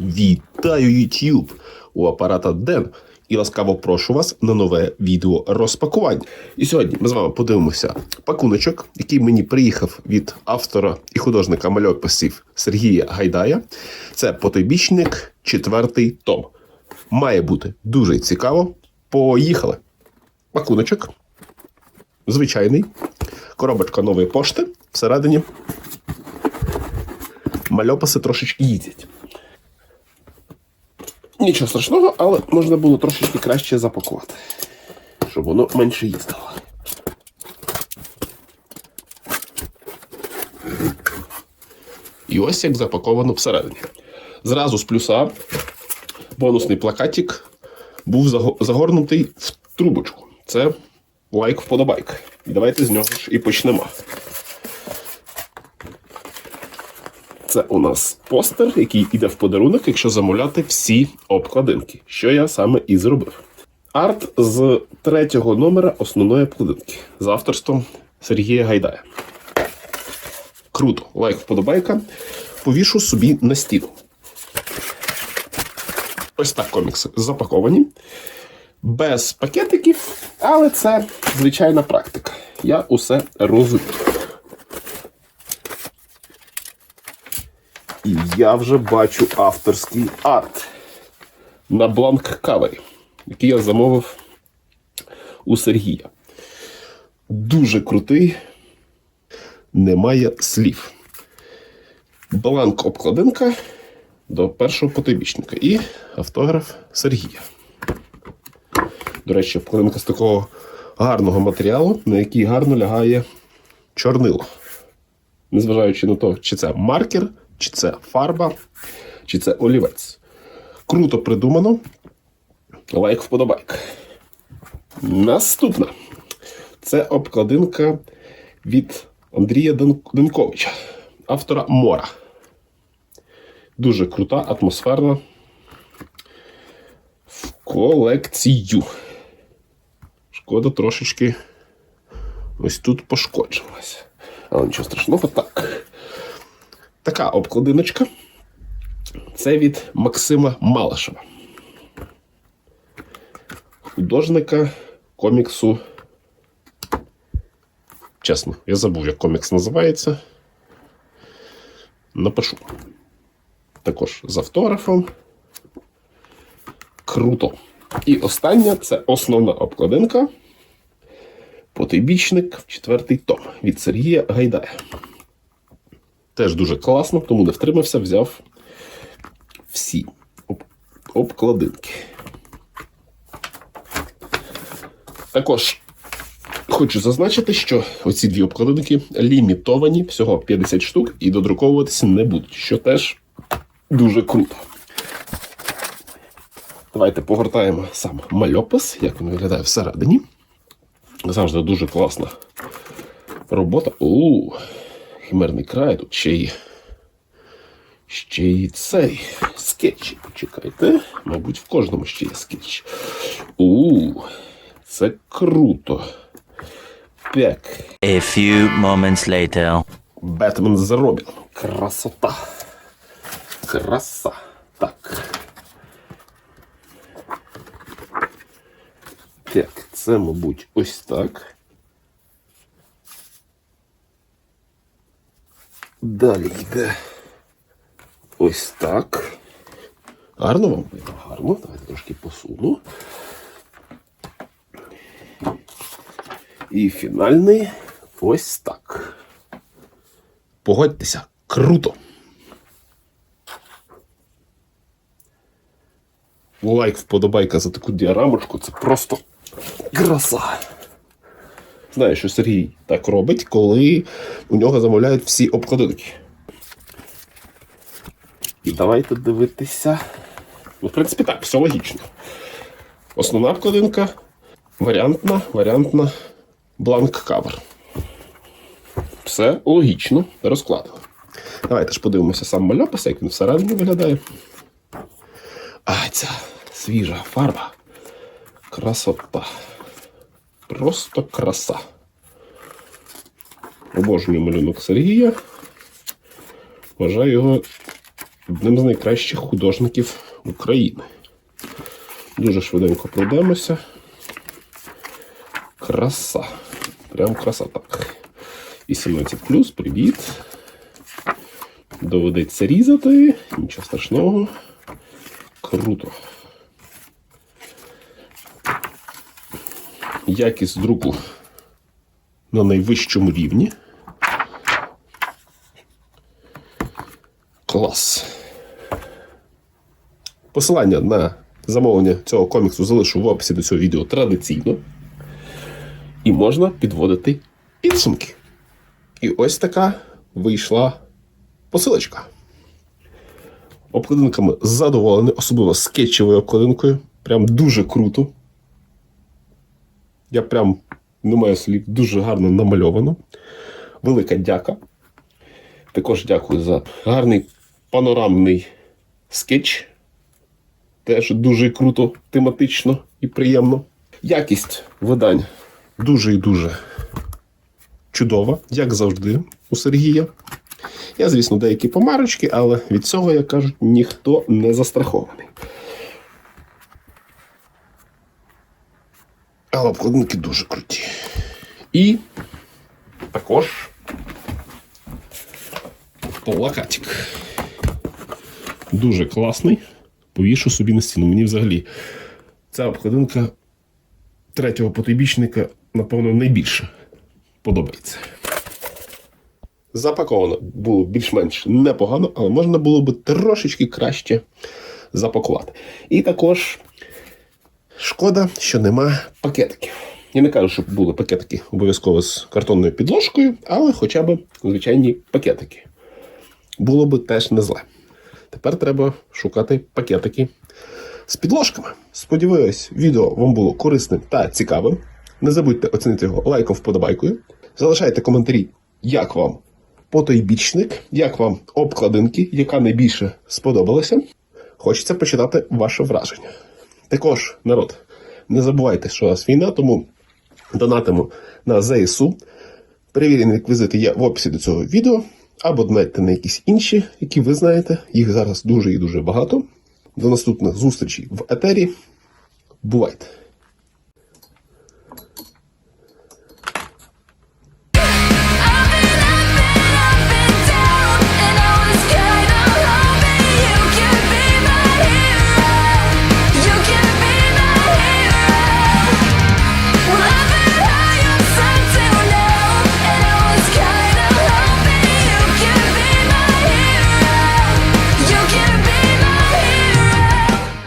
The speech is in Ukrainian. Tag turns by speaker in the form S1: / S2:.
S1: Вітаю YouTube! У апарата Ден і ласкаво прошу вас на нове відео розпакування. І сьогодні ми з вами подивимося пакуночок, який мені приїхав від автора і художника мальописів Сергія Гайдая. Це потойбічник, четвертий том. Має бути дуже цікаво. Поїхали! Пакуночок. Звичайний. Коробочка нової пошти. Всередині мальописи трошечки їздять. Нічого страшного, але можна було трошечки краще запакувати, щоб воно менше їздило. І ось як запаковано всередині. Зразу з плюса бонусний плакатик був загорнутий в трубочку. Це лайк вподобайка. І давайте з нього ж і почнемо. Це у нас постер, який йде в подарунок, якщо замовляти всі обкладинки, що я саме і зробив. Арт з третього номера основної обкладинки з авторством Сергія Гайдая. Круто, лайк вподобайка. Повішу собі на стіну. Ось так комікси запаковані. Без пакетиків, але це звичайна практика. Я усе розумію. І я вже бачу авторський арт на бланк кавері, який я замовив у Сергія. Дуже крутий, немає слів. Бланк обкладинка до першого потойбічника і автограф Сергія. До речі, обкладинка з такого гарного матеріалу, на який гарно лягає чорнило незважаючи на те, чи це маркер, чи це фарба, чи це олівець. Круто придумано. Лайк вподобайка. Наступна. Це обкладинка від Андрія Денковича, автора Мора. Дуже крута, атмосферна. В колекцію. Шкода трошечки ось тут пошкоджувалася. Але нічого страшного, так. Така обкладиночка. Це від Максима Малашева. Художника коміксу. Чесно, я забув, як комікс називається. Напишу. Також з автографом. Круто. І остання це основна обкладинка. Потойбічник, четвертий том від Сергія Гайдая. Теж дуже класно, тому не втримався, взяв всі об- обкладинки. Також хочу зазначити, що оці дві обкладинки лімітовані, всього 50 штук, і додруковуватися не будуть, що теж дуже круто. Давайте погортаємо сам мальопис, як він виглядає всередині. Завжди дуже класна робота. У химерний край тут ще й. Ще й цей скетч. Почекайте. Мабуть, в кожному ще є скетч. У, це круто. Так.
S2: A few moments later.
S1: Бетмен з Робіном. Красота. Краса. Так. Так, це, мабуть, ось так. Далі йде ось так. Гарно вам? Гарно. Давайте трошки посуну. І фінальний ось так. Погодьтеся, круто. Лайк, вподобайка за таку діарамочку це просто краса. Знаю, що Сергій так робить, коли у нього замовляють всі обкладинки. І давайте дивитися. Ну, в принципі, так, все логічно. Основна обкладинка, варіантна, варіантна, бланк кавер. Все логічно розкладено. Давайте ж подивимося сам мальопис, як він всередині виглядає. А, ця свіжа фарба. Красота. Просто краса. Обожнюю малюнок Сергія. Вважаю його одним з найкращих художників України. Дуже швиденько пройдемося. Краса. Прям краса так. 18 плюс, привіт. Доведеться різати. Нічого страшного. Круто. Якість друку на найвищому рівні. Клас. Посилання на замовлення цього коміксу залишу в описі до цього відео традиційно. І можна підводити підсумки. І ось така вийшла посилочка. Обкладинками задоволений, особливо скетчевою обкладинкою. Прям дуже круто. Я прям не маю слів, дуже гарно намальовано. Велика дяка. Також дякую за гарний панорамний скетч. Теж дуже круто, тематично і приємно. Якість видань дуже і дуже чудова, як завжди, у Сергія. Я, звісно, деякі помарочки, але від цього, як кажуть, ніхто не застрахований. Але обкладинки дуже круті. І також плакатик. Дуже класний. Повішу собі на стіну. Мені взагалі ця обкладинка третього потойбічника, напевно, найбільше подобається. Запаковано було більш-менш непогано, але можна було би трошечки краще запакувати. І також шкода, що нема пакетиків. Я не кажу, щоб були пакетики обов'язково з картонною підложкою, але хоча б звичайні пакетики. Було би теж не зле. Тепер треба шукати пакетики з підложками. Сподіваюсь, відео вам було корисним та цікавим. Не забудьте оцінити його лайком вподобайкою. Залишайте коментарі, як вам потойбічник, як вам обкладинки, яка найбільше сподобалася. Хочеться почитати ваше враження. Також, народ, не забувайте, що у нас війна, тому донатимо на ЗСУ. Перевірені реквізити є в описі до цього відео. Або донайте на якісь інші, які ви знаєте. Їх зараз дуже і дуже багато. До наступних зустрічей в етері. Бувайте!